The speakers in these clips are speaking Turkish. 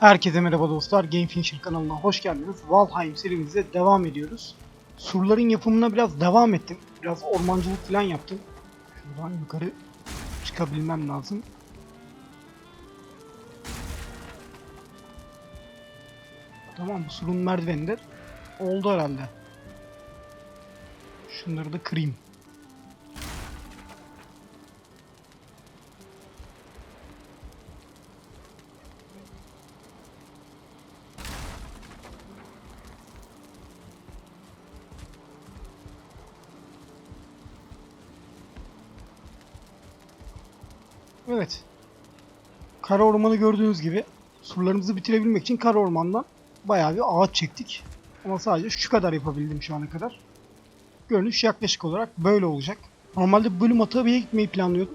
Herkese merhaba dostlar. Game Finisher kanalına hoş geldiniz. Valheim serimize devam ediyoruz. Surların yapımına biraz devam ettim. Biraz ormancılık falan yaptım. Şuradan yukarı çıkabilmem lazım. Tamam bu surun merdiveni oldu herhalde. Şunları da kırayım. Kara ormanı gördüğünüz gibi surlarımızı bitirebilmek için kara ormandan bayağı bir ağaç çektik. Ama sadece şu kadar yapabildim şu ana kadar. Görünüş yaklaşık olarak böyle olacak. Normalde bölüm atabeye gitmeyi planlıyordum.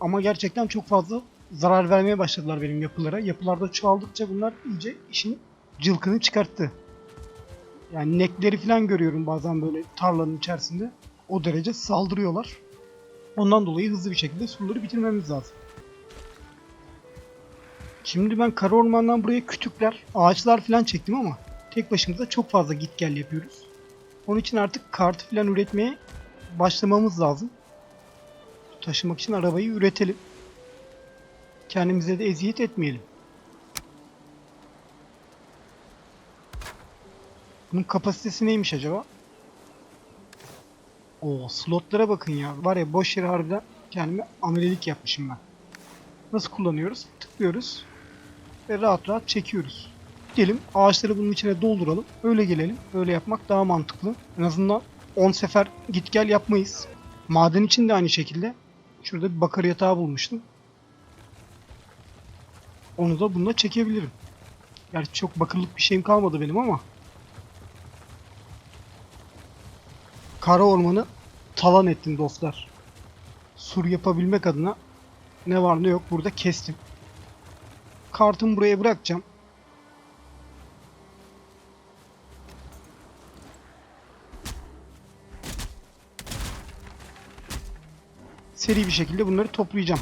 Ama gerçekten çok fazla zarar vermeye başladılar benim yapılara. Yapılarda çoğaldıkça bunlar iyice işin cılkını çıkarttı. Yani nekleri falan görüyorum bazen böyle tarlanın içerisinde. O derece saldırıyorlar. Ondan dolayı hızlı bir şekilde surları bitirmemiz lazım. Şimdi ben kara ormandan buraya kütükler, ağaçlar falan çektim ama tek başımıza çok fazla git gel yapıyoruz. Onun için artık kartı falan üretmeye başlamamız lazım. Taşımak için arabayı üretelim. Kendimize de eziyet etmeyelim. Bunun kapasitesi neymiş acaba? O slotlara bakın ya. Var ya boş yere harbiden kendime amelelik yapmışım ben. Nasıl kullanıyoruz? Tıklıyoruz. Ve rahat rahat çekiyoruz. Gidelim ağaçları bunun içine dolduralım. Öyle gelelim. Öyle yapmak daha mantıklı. En azından 10 sefer git gel yapmayız. Maden için de aynı şekilde. Şurada bir bakır yatağı bulmuştum. Onu da bununla çekebilirim. Gerçi çok bakırlık bir şeyim kalmadı benim ama. Kara ormanı talan ettim dostlar. Sur yapabilmek adına ne var ne yok burada kestim. Kartımı buraya bırakacağım. Seri bir şekilde bunları toplayacağım.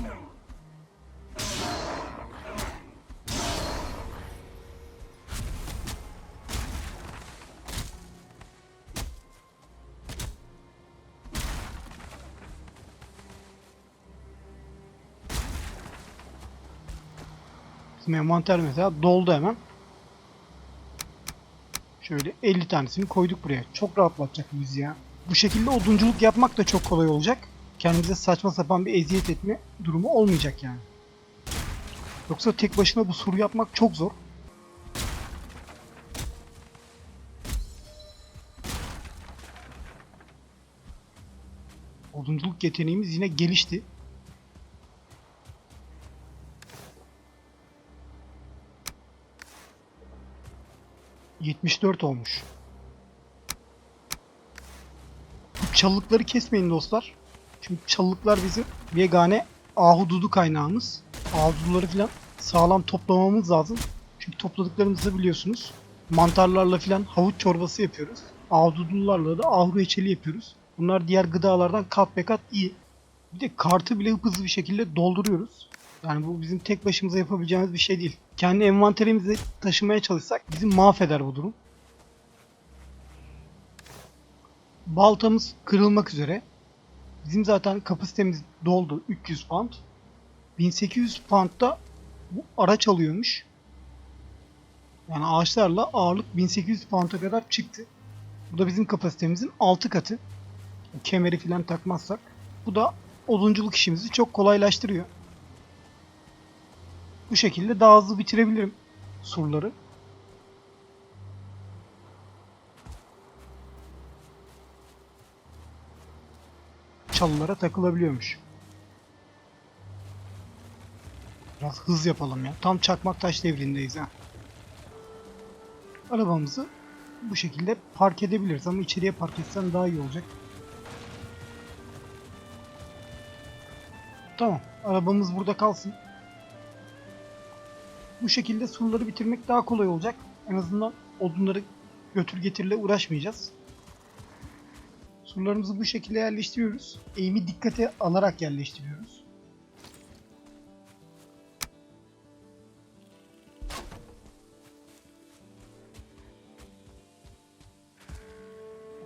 Envanter mesela doldu hemen. Şöyle 50 tanesini koyduk buraya. Çok rahatlatacak bizi ya. Bu şekilde odunculuk yapmak da çok kolay olacak. Kendimize saçma sapan bir eziyet etme durumu olmayacak yani. Yoksa tek başına bu sur yapmak çok zor. Odunculuk yeteneğimiz yine gelişti. ...74 olmuş. Bu çalılıkları kesmeyin dostlar. Çünkü çalılıklar bizim yegane ahududu kaynağımız. Ahududuları falan sağlam toplamamız lazım. Çünkü topladıklarımızı biliyorsunuz. Mantarlarla falan havuç çorbası yapıyoruz. Ahududularla da ahuru reçeli yapıyoruz. Bunlar diğer gıdalardan kat be kat iyi. Bir de kartı bile hızlı bir şekilde dolduruyoruz. Yani bu bizim tek başımıza yapabileceğimiz bir şey değil. Kendi envanterimizi taşımaya çalışsak bizi mahveder bu durum. Baltamız kırılmak üzere. Bizim zaten kapasitemiz doldu 300 pound. 1800 pound da bu araç alıyormuş. Yani ağaçlarla ağırlık 1800 pound'a kadar çıktı. Bu da bizim kapasitemizin 6 katı. Kemeri falan takmazsak. Bu da odunculuk işimizi çok kolaylaştırıyor. Bu şekilde daha hızlı bitirebilirim surları. çalılara takılabiliyormuş. Biraz hız yapalım ya. Tam çakmak taş devrindeyiz ha. Arabamızı bu şekilde park edebiliriz ama içeriye park etsen daha iyi olacak. Tamam. Arabamız burada kalsın. Bu şekilde surları bitirmek daha kolay olacak. En azından odunları götür getirle uğraşmayacağız. Surlarımızı bu şekilde yerleştiriyoruz. Eğimi dikkate alarak yerleştiriyoruz.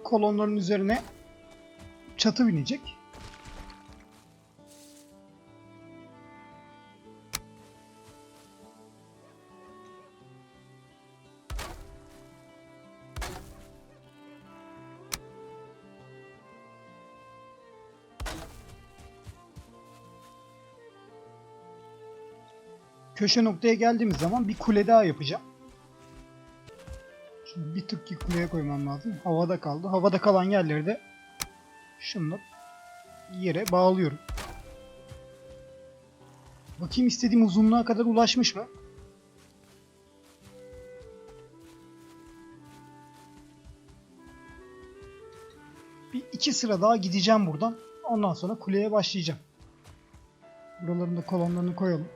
Kolonların üzerine çatı binecek. Köşe noktaya geldiğimiz zaman bir kule daha yapacağım. Şimdi bir tık kuleye koymam lazım. Havada kaldı. Havada kalan yerleri de şunla yere bağlıyorum. Bakayım istediğim uzunluğa kadar ulaşmış mı? Bir iki sıra daha gideceğim buradan. Ondan sonra kuleye başlayacağım. Buraların da kolonlarını koyalım.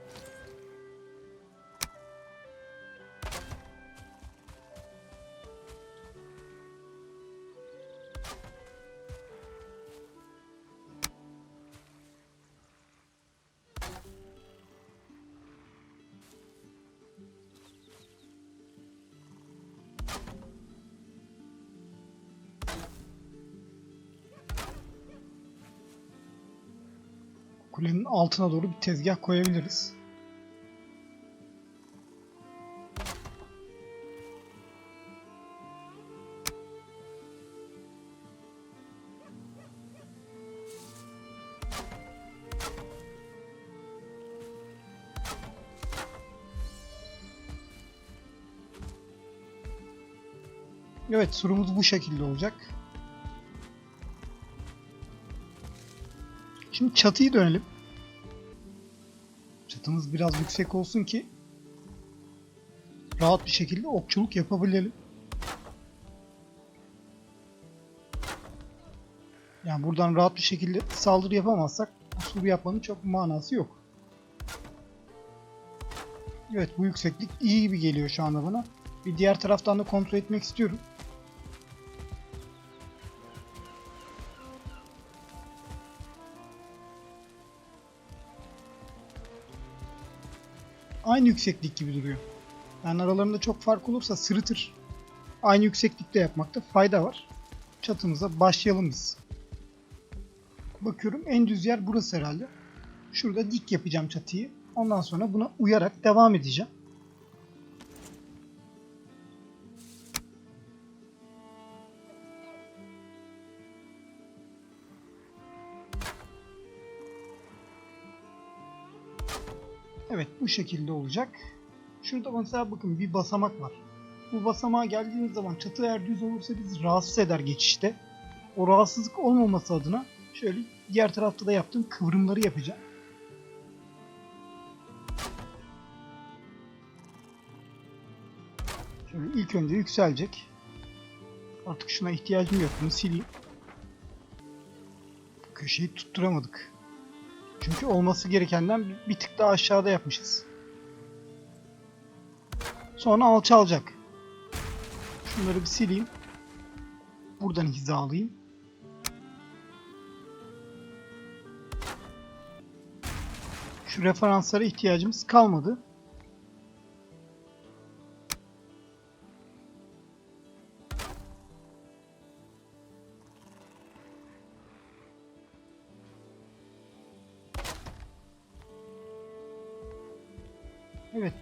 Altına doğru bir tezgah koyabiliriz. Evet surumuz bu şekilde olacak. Şimdi çatıyı dönelim. Çatımız biraz yüksek olsun ki rahat bir şekilde okçuluk yapabilelim. Yani buradan rahat bir şekilde saldırı yapamazsak bu suru yapmanın çok manası yok. Evet bu yükseklik iyi gibi geliyor şu anda bana. Bir diğer taraftan da kontrol etmek istiyorum. Aynı yükseklik gibi duruyor. Yani aralarında çok fark olursa sırıtır. Aynı yükseklikte yapmakta fayda var. Çatımıza başlayalım biz. Bakıyorum en düz yer burası herhalde. Şurada dik yapacağım çatıyı. Ondan sonra buna uyarak devam edeceğim. Bu şekilde olacak. Şurada mesela bakın bir basamak var. Bu basamağa geldiğimiz zaman çatı eğer düz olursa bizi rahatsız eder geçişte. O rahatsızlık olmaması adına şöyle diğer tarafta da yaptığım kıvrımları yapacağım. Şöyle ilk önce yükselecek. Artık şuna ihtiyacım yok. Bunu sileyim. Köşeyi tutturamadık. Çünkü olması gerekenden bir- tık daha aşağıda yapmışız. Sonra alçalacak. Şunları bir sileyim. Buradan hizalayayım. Şu referanslara ihtiyacımız kalmadı.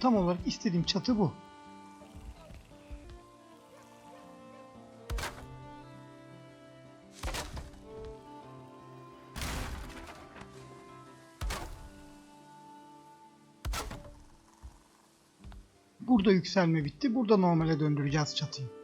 Tam olarak istediğim çatı bu. Burada yükselme bitti. Burada normale döndüreceğiz çatıyı.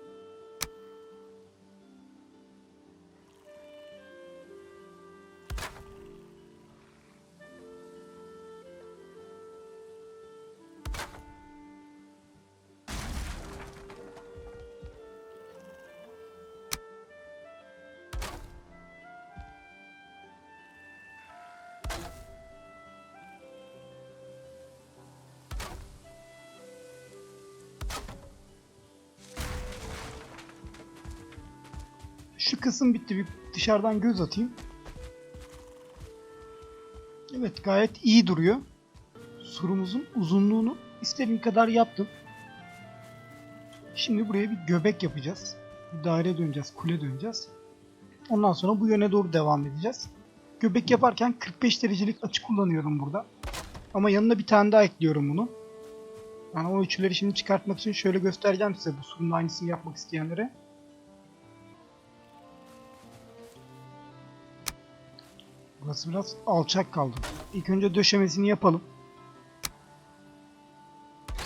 Kısım bitti. Bir dışarıdan göz atayım. Evet gayet iyi duruyor. Surumuzun uzunluğunu istediğim kadar yaptım. Şimdi buraya bir göbek yapacağız. Bir daire döneceğiz, kule döneceğiz. Ondan sonra bu yöne doğru devam edeceğiz. Göbek yaparken 45 derecelik açı kullanıyorum burada. Ama yanına bir tane daha ekliyorum bunu. Yani o ölçüleri şimdi çıkartmak için şöyle göstereceğim size bu sunumda aynısını yapmak isteyenlere. Burası biraz alçak kaldı. İlk önce döşemesini yapalım.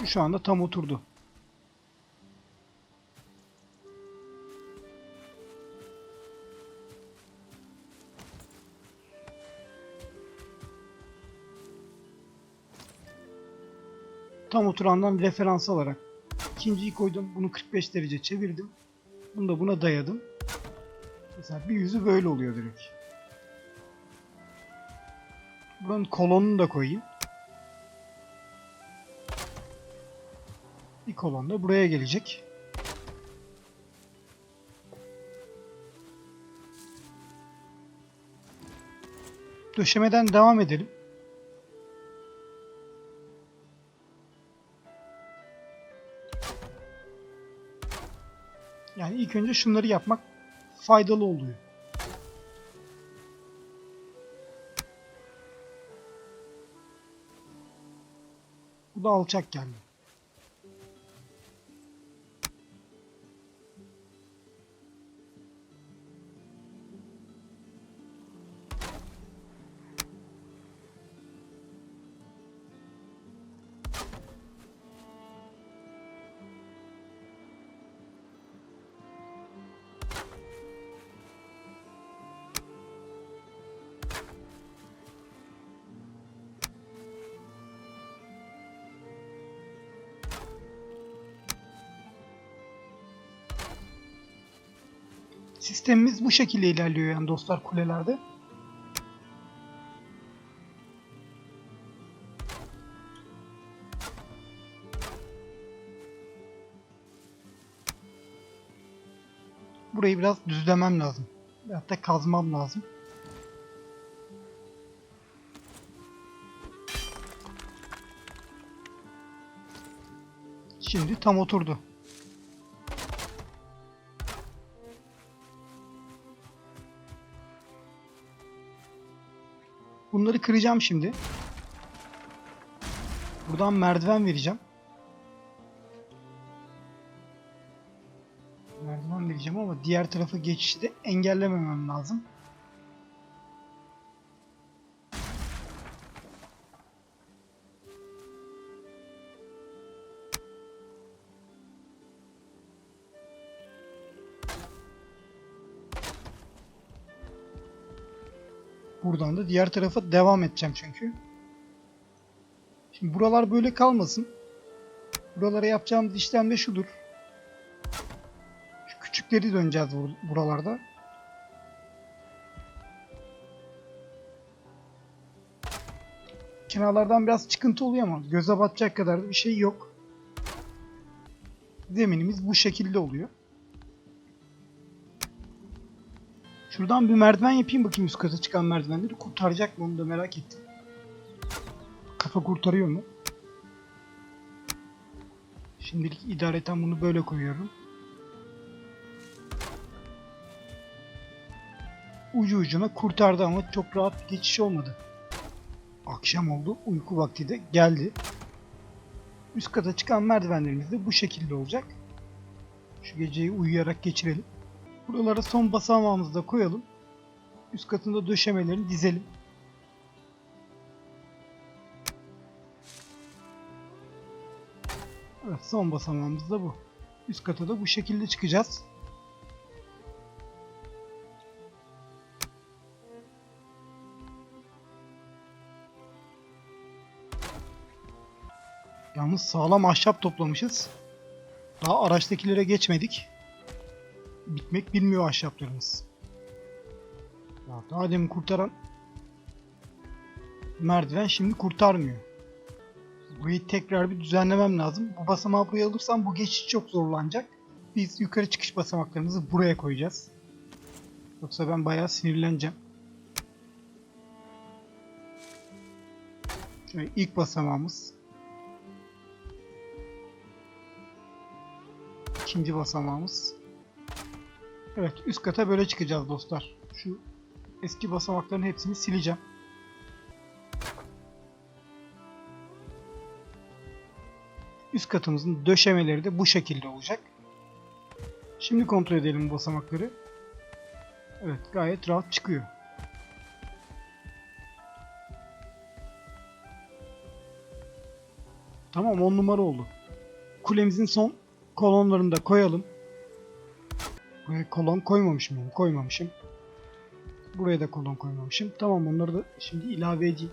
Şu anda tam oturdu. Tam oturandan referans alarak ikinciyi koydum. Bunu 45 derece çevirdim. Bunu da buna dayadım. Mesela bir yüzü böyle oluyor direkt. Buranın kolonunu da koyayım. Bir kolon da buraya gelecek. Döşemeden devam edelim. Yani ilk önce şunları yapmak faydalı oluyor. Da alçak geldi. Sistemimiz bu şekilde ilerliyor yani dostlar kulelerde. Burayı biraz düzlemem lazım. Hatta kazmam lazım. Şimdi tam oturdu. Bunları kıracağım şimdi. Buradan merdiven vereceğim. Merdiven vereceğim ama diğer tarafa geçişi de engellememem lazım. Buradan da diğer tarafa devam edeceğim çünkü. Şimdi buralar böyle kalmasın. Buralara yapacağımız işlem de şudur. Şu küçükleri döneceğiz bur- buralarda. Kenarlardan biraz çıkıntı oluyor ama göze batacak kadar da bir şey yok. Zeminimiz bu şekilde oluyor. Şuradan bir merdiven yapayım bakayım üst kata çıkan merdivenleri. Kurtaracak mı onu da merak ettim. Kafa kurtarıyor mu? Şimdilik idareten bunu böyle koyuyorum. Ucu ucuna kurtardı ama çok rahat bir geçiş olmadı. Akşam oldu. Uyku vakti de geldi. Üst kata çıkan merdivenlerimiz de bu şekilde olacak. Şu geceyi uyuyarak geçirelim. Buralara son basamağımızı da koyalım. Üst katında döşemelerini dizelim. Evet son basamağımız da bu. Üst kata da bu şekilde çıkacağız. Yalnız sağlam ahşap toplamışız. Daha araçtakilere geçmedik bitmek bilmiyor ahşaplarımız. Ya daha demin kurtaran merdiven şimdi kurtarmıyor. Burayı tekrar bir düzenlemem lazım. Bu basamağı buraya alırsam bu geçiş çok zorlanacak. Biz yukarı çıkış basamaklarımızı buraya koyacağız. Yoksa ben bayağı sinirleneceğim. Şöyle ilk basamağımız. İkinci basamağımız. Evet üst kata böyle çıkacağız dostlar. Şu eski basamakların hepsini sileceğim. Üst katımızın döşemeleri de bu şekilde olacak. Şimdi kontrol edelim basamakları. Evet gayet rahat çıkıyor. Tamam 10 numara oldu. Kulemizin son kolonlarını da koyalım. Buraya kolon koymamışım yani koymamışım. Buraya da kolon koymamışım. Tamam onları da şimdi ilave edeyim.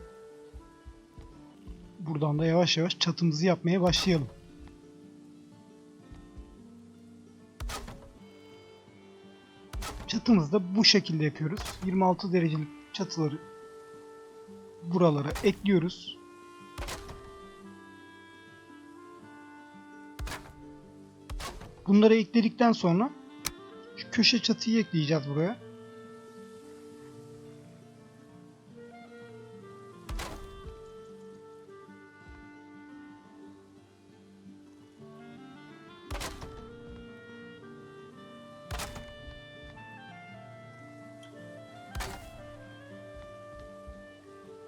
Buradan da yavaş yavaş çatımızı yapmaya başlayalım. Çatımızı da bu şekilde yapıyoruz. 26 derecelik çatıları buralara ekliyoruz. Bunları ekledikten sonra şu köşe çatıyı ekleyeceğiz buraya.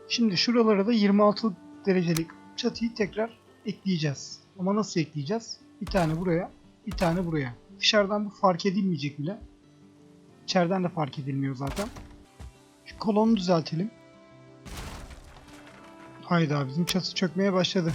Şimdi şuralara da 26 derecelik çatıyı tekrar ekleyeceğiz. Ama nasıl ekleyeceğiz? Bir tane buraya, bir tane buraya. Dışarıdan bu fark edilmeyecek bile. İçeriden de fark edilmiyor zaten. Şu kolonu düzeltelim. Hayda bizim çatı çökmeye başladı.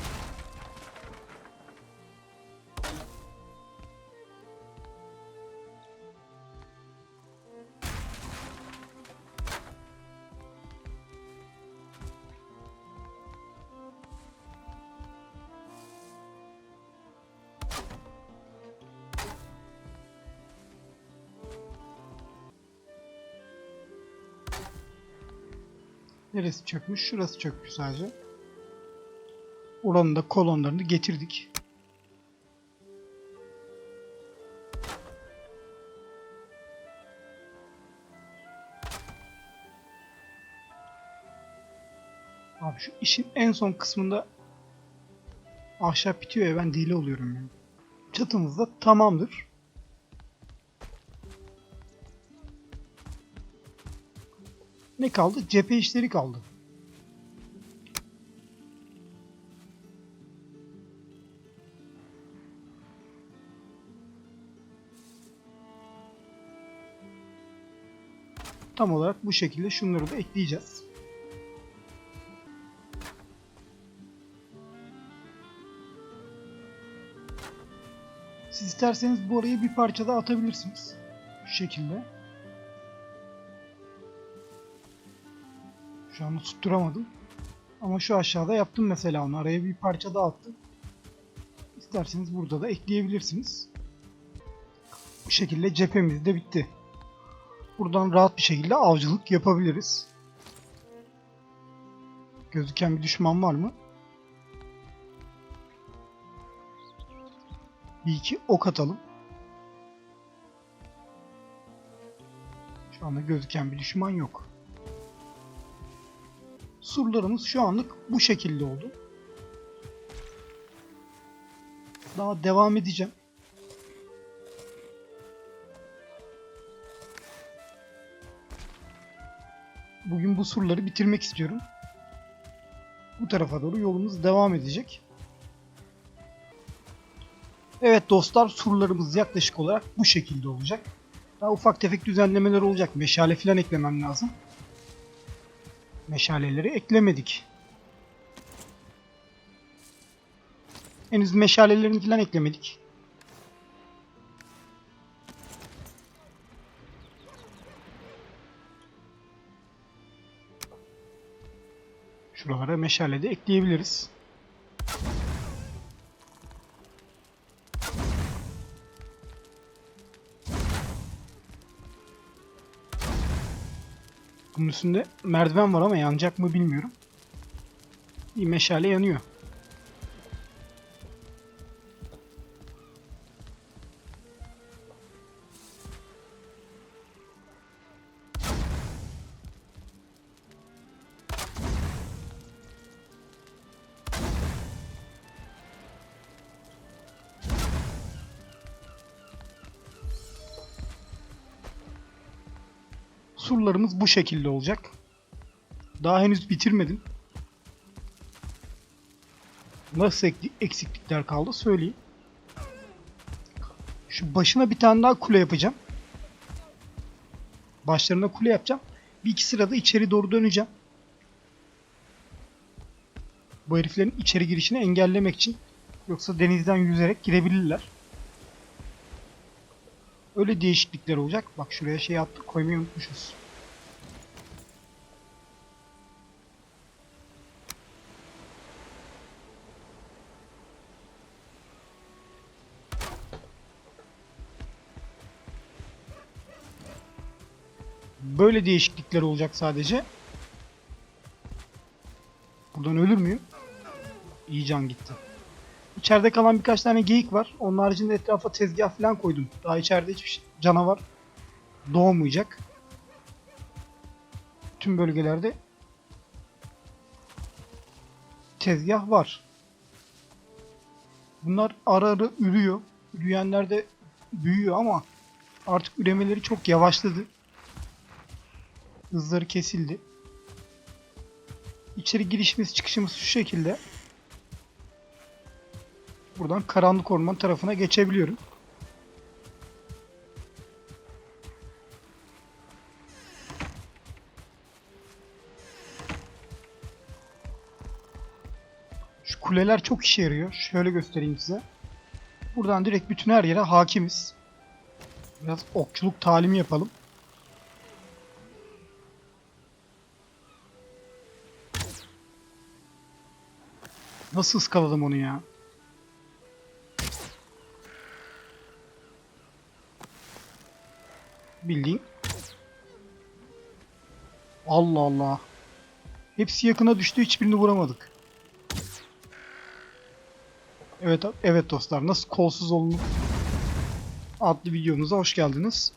Neresi çökmüş? Şurası çökmüş sadece. Oranın da kolonlarını getirdik. Abi şu işin en son kısmında ahşap bitiyor ya ben deli oluyorum ya. Çatımız da tamamdır. Ne kaldı? Cephe işleri kaldı. Tam olarak bu şekilde şunları da ekleyeceğiz. Siz isterseniz bu araya bir parça da atabilirsiniz. Şu şekilde. Şu anda tutturamadım. Ama şu aşağıda yaptım mesela onu. Araya bir parça daha attım. İsterseniz burada da ekleyebilirsiniz. Bu şekilde cephemiz de bitti. Buradan rahat bir şekilde avcılık yapabiliriz. Gözüken bir düşman var mı? Bir iki ok atalım. Şu anda gözüken bir düşman yok. Surlarımız şu anlık bu şekilde oldu. Daha devam edeceğim. Bugün bu surları bitirmek istiyorum. Bu tarafa doğru yolumuz devam edecek. Evet dostlar surlarımız yaklaşık olarak bu şekilde olacak. Daha ufak tefek düzenlemeler olacak. Meşale falan eklemem lazım. Meşaleleri eklemedik. Henüz meşalelerini falan eklemedik. Şuralara meşale de ekleyebiliriz. Bunun üstünde merdiven var ama yanacak mı bilmiyorum. Bir meşale yanıyor. Bu şekilde olacak. Daha henüz bitirmedim. Nasıl eksiklikler kaldı söyleyeyim. Şu başına bir tane daha kule yapacağım. Başlarına kule yapacağım. Bir iki sırada içeri doğru döneceğim. Bu heriflerin içeri girişini engellemek için. Yoksa denizden yüzerek girebilirler. Öyle değişiklikler olacak. Bak şuraya şey attık koymayı unutmuşuz. Böyle değişiklikler olacak sadece. Buradan ölür müyüm? İyi can gitti. İçeride kalan birkaç tane geyik var. Onun haricinde etrafa tezgah falan koydum. Daha içeride hiçbir şey- canavar doğmayacak. Tüm bölgelerde tezgah var. Bunlar ara ara ürüyor. Üreyenler de büyüyor ama artık üremeleri çok yavaşladı. Hızları kesildi. İçeri girişimiz çıkışımız şu şekilde. Buradan karanlık orman tarafına geçebiliyorum. Şu kuleler çok işe yarıyor. Şöyle göstereyim size. Buradan direkt bütün her yere hakimiz. Biraz okçuluk talimi yapalım. Nasıl ıskaladım onu ya? Bildiğin. Allah Allah. Hepsi yakına düştü hiçbirini vuramadık. Evet evet dostlar nasıl kolsuz olunur adlı videomuza hoş geldiniz.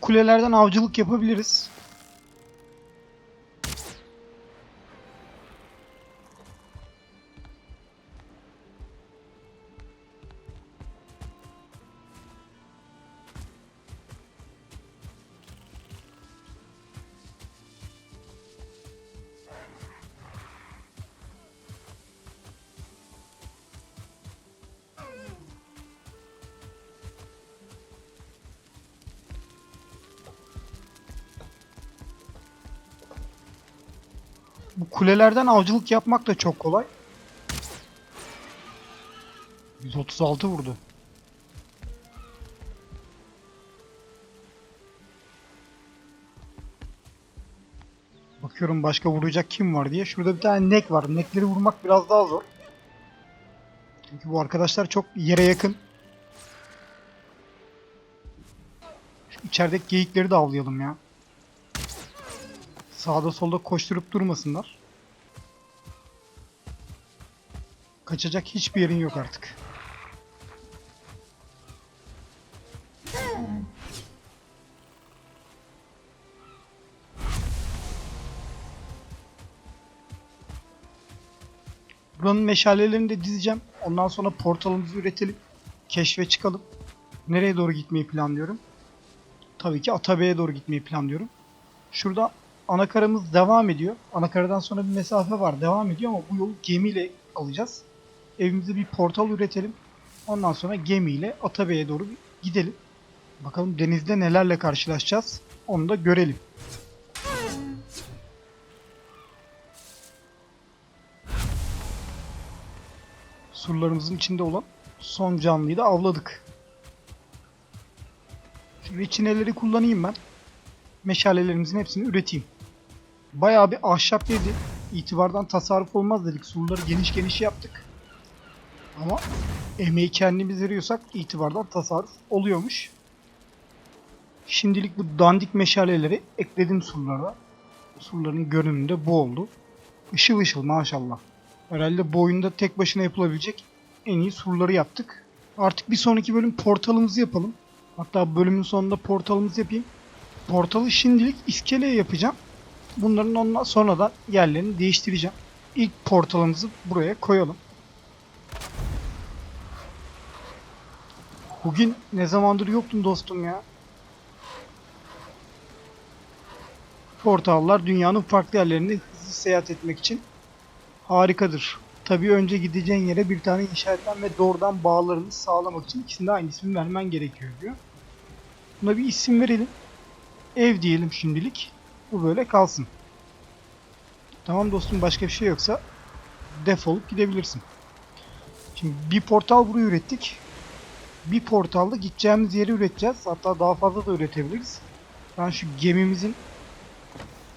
Kulelerden avcılık yapabiliriz. Kulelerden avcılık yapmak da çok kolay. 136 vurdu. Bakıyorum başka vuracak kim var diye. Şurada bir tane nek var. Nekleri vurmak biraz daha zor. Çünkü bu arkadaşlar çok yere yakın. Şu içerideki geyikleri de avlayalım ya. Sağda solda koşturup durmasınlar. Kaçacak hiçbir yerin yok artık. Buranın meşalelerini de dizeceğim. Ondan sonra portalımızı üretelim. Keşfe çıkalım. Nereye doğru gitmeyi planlıyorum? Tabii ki Atabey'e doğru gitmeyi planlıyorum. Şurada anakaramız devam ediyor. Anakaradan sonra bir mesafe var. Devam ediyor ama bu yolu gemiyle alacağız. Evimize bir portal üretelim. Ondan sonra gemiyle Atabey'e doğru gidelim. Bakalım denizde nelerle karşılaşacağız. Onu da görelim. Surlarımızın içinde olan son canlıyı da avladık. Şu reçineleri kullanayım ben. Meşalelerimizin hepsini üreteyim. Bayağı bir ahşap yedi. İtibardan tasarruf olmaz dedik. Surları geniş geniş yaptık. Ama emeği kendimiz veriyorsak itibardan tasarruf oluyormuş. Şimdilik bu dandik meşaleleri ekledim surlara. Surların görünümü de bu oldu. Işıl ışıl maşallah. Herhalde bu oyunda tek başına yapılabilecek en iyi surları yaptık. Artık bir sonraki bölüm portalımızı yapalım. Hatta bölümün sonunda portalımızı yapayım. Portalı şimdilik iskeleye yapacağım. Bunların ondan sonradan yerlerini değiştireceğim. İlk portalımızı buraya koyalım. Bugün ne zamandır yoktun dostum ya. Portallar dünyanın farklı yerlerinde hızlı seyahat etmek için harikadır. Tabii önce gideceğin yere bir tane inşa etmen ve doğrudan bağlarını sağlamak için ikisinde aynı ismi vermen gerekiyor diyor. Buna bir isim verelim. Ev diyelim şimdilik. Bu böyle kalsın. Tamam dostum başka bir şey yoksa defolup gidebilirsin. Şimdi bir portal buraya ürettik. Bir portalda gideceğimiz yeri üreteceğiz. Hatta daha fazla da üretebiliriz. Ben şu gemimizin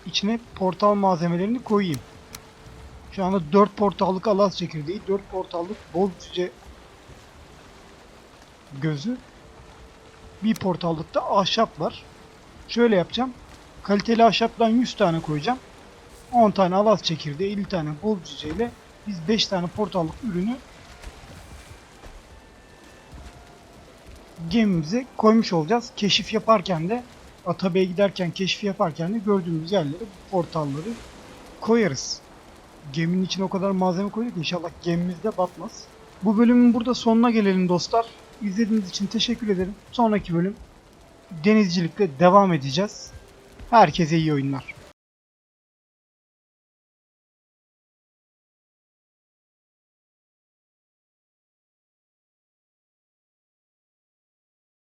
içine portal malzemelerini koyayım. Şu anda 4 portallık alas çekirdeği, 4 portallık bol cüce gözü, bir portallıkta ahşap var. Şöyle yapacağım. Kaliteli ahşaptan 100 tane koyacağım. 10 tane alas çekirdeği, 50 tane bol cüceyle biz 5 tane portallık ürünü gemimize koymuş olacağız. Keşif yaparken de Atabey'e giderken keşif yaparken de gördüğümüz yerlere portalları koyarız. Geminin içine o kadar malzeme koyduk inşallah gemimizde batmaz. Bu bölümün burada sonuna gelelim dostlar. İzlediğiniz için teşekkür ederim. Sonraki bölüm denizcilikle devam edeceğiz. Herkese iyi oyunlar.